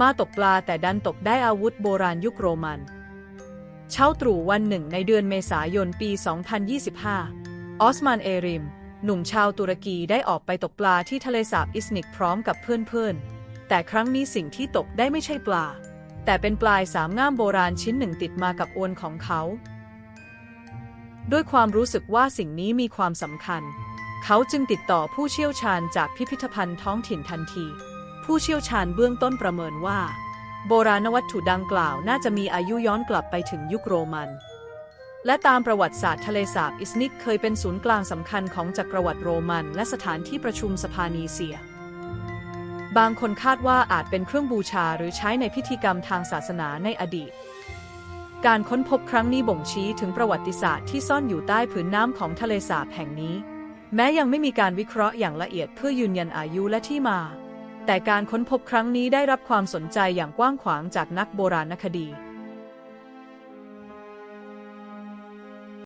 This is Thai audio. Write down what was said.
มาตกปลาแต่ดันตกได้อาวุธโบราณยุคโรมัน เช้าตรู่วันหนึ่งในเดือนเมษายนปี 2025 ออสมานเอริม หนุ่มชาวตุรกีได้ออกไปตกปลาที่ทะเลสาบอิสนิกพร้อมกับเพื่อนๆ แต่ครั้งนี้สิ่งที่ตกได้ไม่ใช่ปลา แต่เป็นปลายสามง่ามโบราณชิ้นหนึ่งติดมากับอวนของเขา ด้วยความรู้สึกว่าสิ่งนี้มีความสำคัญ เขาจึงติดต่อผู้เชี่ยวชาญจากพิพิธภัณฑ์ท้องถิ่นทันที ผู้เชี่ยวชาญเบื้องต้นประเมินว่า โบราณวัตถุดังกล่าวน่าจะมีอายุย้อนกลับไปถึงยุคโรมัน และตามประวัติศาสตร์ทะเลสาบอิสนิกเคยเป็นศูนย์กลางสำคัญของจักรวรรดิโรมัน และสถานที่ประชุมสภานีเซีย บางคนคาดว่าอาจเป็นเครื่องบูชาหรือใช้ในพิธีกรรมทางศาสนาในอดีตการค้นพบครั้งนี้บ่งชี้ถึงประวัติศาสตร์ที่ซ่อนอยู่ใต้ผืนน้ำของทะเลสาบแห่งนี้ แม้ยังไม่มีการวิเคราะห์อย่างละเอียดเพื่อยืนยันอายุและที่มา แต่การค้นพบครั้งนี้ได้รับความสนใจอย่างกว้างขวางจากนักโบราณคดี